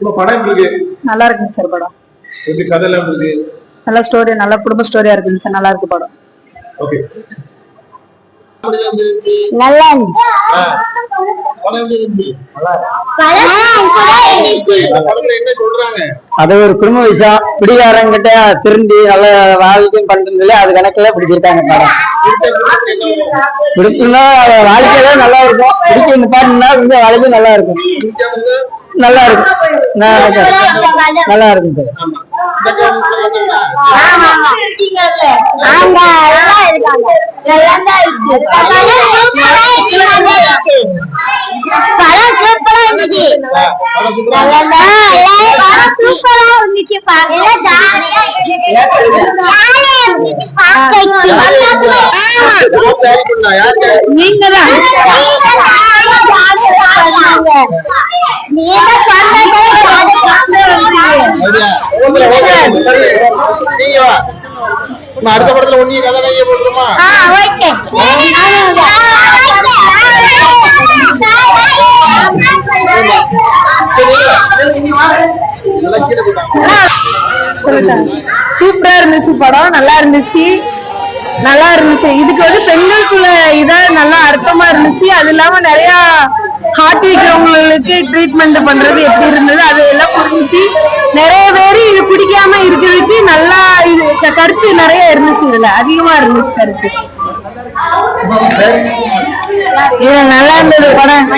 படம் இருக்கு? நல்லா இருக்குங்க சார் படம். எப்படி கதையெல்லாம் எப்படி இருக்கு? நல்ல ஸ்டோரி நல்ல குடும்ப ஸ்டோரியா இருக்குங்க சார். நல்லா இருக்கு படம். ஓகே நல்லா இருந்துச்சு அது ஒரு குடும்ப விஷயம். குடிகாரங்கிட்ட திருந்தி நல்ல வாழ்க்கையும் பண்றதுல அது கணக்குல பிடிச்சிருக்காங்க படம். வாழ்க்கையில நல்லா வாழ்க்கை நல்லா இருக்கும் நல்லா இருக்கும் நல்லா இருக்கும் படம் சூப்பரா இருந்துச்சு சூப்பரா இருந்துச்சு பண்ணா? பண்ணா? நீங்க தான் அடுத்த படத்துல ஒன்னிய கதை கைய போட்டுருமா சூப்பரா இருந்துச்சு படம் நல்லா இருந்துச்சு. நல்லா இருந்துச்சு. இதுக்கு வந்து பெண்களுக்குள்ள இதா நல்லா அர்த்தமா இருந்துச்சு. அது இல்லாம நிறைய ஹார்ட் வைக்கிறவங்களுக்கு ட்ரீட்மெண்ட் பண்றது எப்படி இருந்தது அது எல்லாம் புரிஞ்சுச்சு. நிறைய பேர் இது பிடிக்காம இருக்கிறதுக்கு நல்லா இது கருத்து நிறைய இருந்துச்சு இதுல. அதிகமா இருந்துச்சு கருத்து. நல்லா இருந்தது படம்.